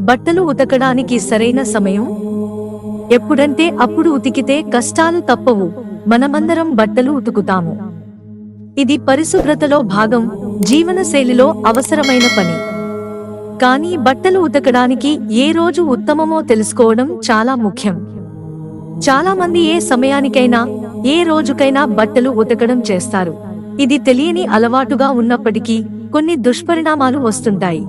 బట్టలు ఉతకడానికి సరైన సమయం? ఎప్పుడంటే అప్పుడు ఉతికితే కష్టాలు తప్పవు. మనమందరం బట్టలు ఉతుకుతాము. ఇది పరిశుభ్రతలో భాగం జీవనశైలిలో అవసరమైన పని. కానీ బట్టలు ఉతకడానికి ఏ రోజు ఉత్తమమో తెలుసుకోవడం చాలా ముఖ్యం. చాలా మంది ఏ సమయానికైనా ఏ రోజుకైనా బట్టలు ఉతకడం చేస్తారు. ఇది తెలియని అలవాటుగా ఉన్నప్పటికీ కొన్ని దుష్పరిణామాలు వస్తుంటాయి.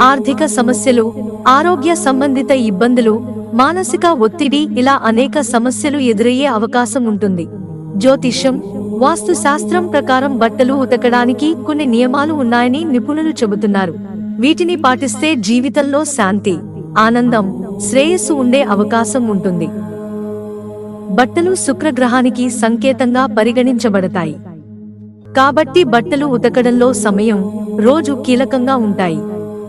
ఆర్థిక సమస్యలు ఆరోగ్య సంబంధిత ఇబ్బందులు మానసిక ఒత్తిడి ఇలా అనేక సమస్యలు ఎదురయ్యే అవకాశం ఉంటుంది. జ్యోతిష్యం వాస్తు శాస్త్రం ప్రకారం బట్టలు ఉతకడానికి కొన్ని నియమాలు ఉన్నాయని నిపుణులు చెబుతున్నారు. వీటిని పాటిస్తే జీవితంలో శాంతి ఆనందం శ్రేయస్సు ఉండే అవకాశం ఉంటుంది. బట్టలు శుక్రగ్రహానికి సంకేతంగా పరిగణించబడతాయి. కాబట్టి బట్టలు ఉతకడంలో సమయం రోజు కీలకంగా ఉంటాయి.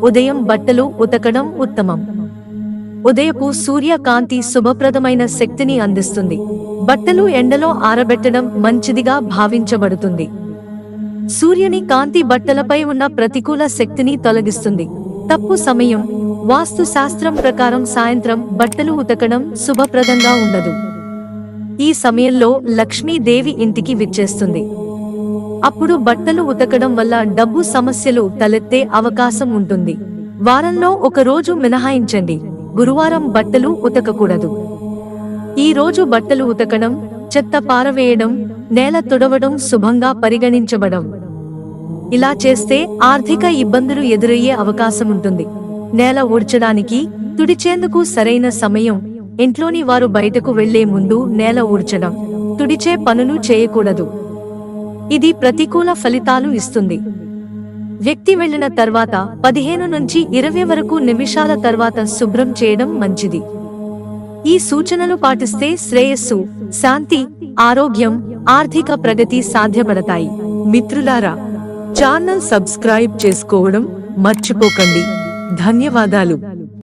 ఉదయం బట్టలు ఉతకడం ఉత్తమం. ఉదయపు సూర్యకాంతి శుభప్రదమైన శక్తిని అందిస్తుంది. బట్టలు ఎండలో ఆరబెట్టడం మంచిదిగా భావించబడుతుంది. సూర్యుని కాంతి బట్టలపై ఉన్న ప్రతికూల శక్తిని తొలగిస్తుంది. తప్పు సమయం వాస్తు శాస్త్రం ప్రకారం సాయంత్రం బట్టలు ఉతకడం శుభప్రదంగా ఉండదు. ఈ సమయంలో లక్ష్మీదేవి ఇంటికి విచ్చేస్తుంది. అప్పుడు బట్టలు ఉతకడం వల్ల డబ్బు సమస్యలు తలెత్తే అవకాశం ఉంటుంది. వారంలో ఒక రోజు మినహాయించండి. గురువారం బట్టలు ఉతకకూడదు. ఈ రోజు బట్టలు ఉతకడం చెత్త పారవేయడం నేల తుడవడం శుభంగా పరిగణించబడం. ఇలా చేస్తే ఆర్థిక ఇబ్బందులు ఎదురయ్యే అవకాశం ఉంటుంది. నేల ఊడ్చడానికి తుడిచేందుకు సరైన సమయం ఇంట్లోని వారు బయటకు వెళ్ళే ముందు నేల ఊడ్చడం. తుడిచే పనులు చేయకూడదు. ఇది ప్రతికూల ఫలితాలు ఇస్తుంది. వ్యక్తి వెళ్ళిన తర్వాత పదిహేను నుంచి ఇరవై వరకు నిమిషాల తర్వాత శుభ్రం చేయడం మంచిది. ఈ సూచనలు పాటిస్తే శ్రేయస్సు శాంతి ఆరోగ్యం ఆర్థిక ప్రగతి సాధ్యపడతాయి. మిత్రులారా ఛానల్ సబ్స్క్రైబ్ చేసుకోవడం మర్చిపోకండి. ధన్యవాదాలు.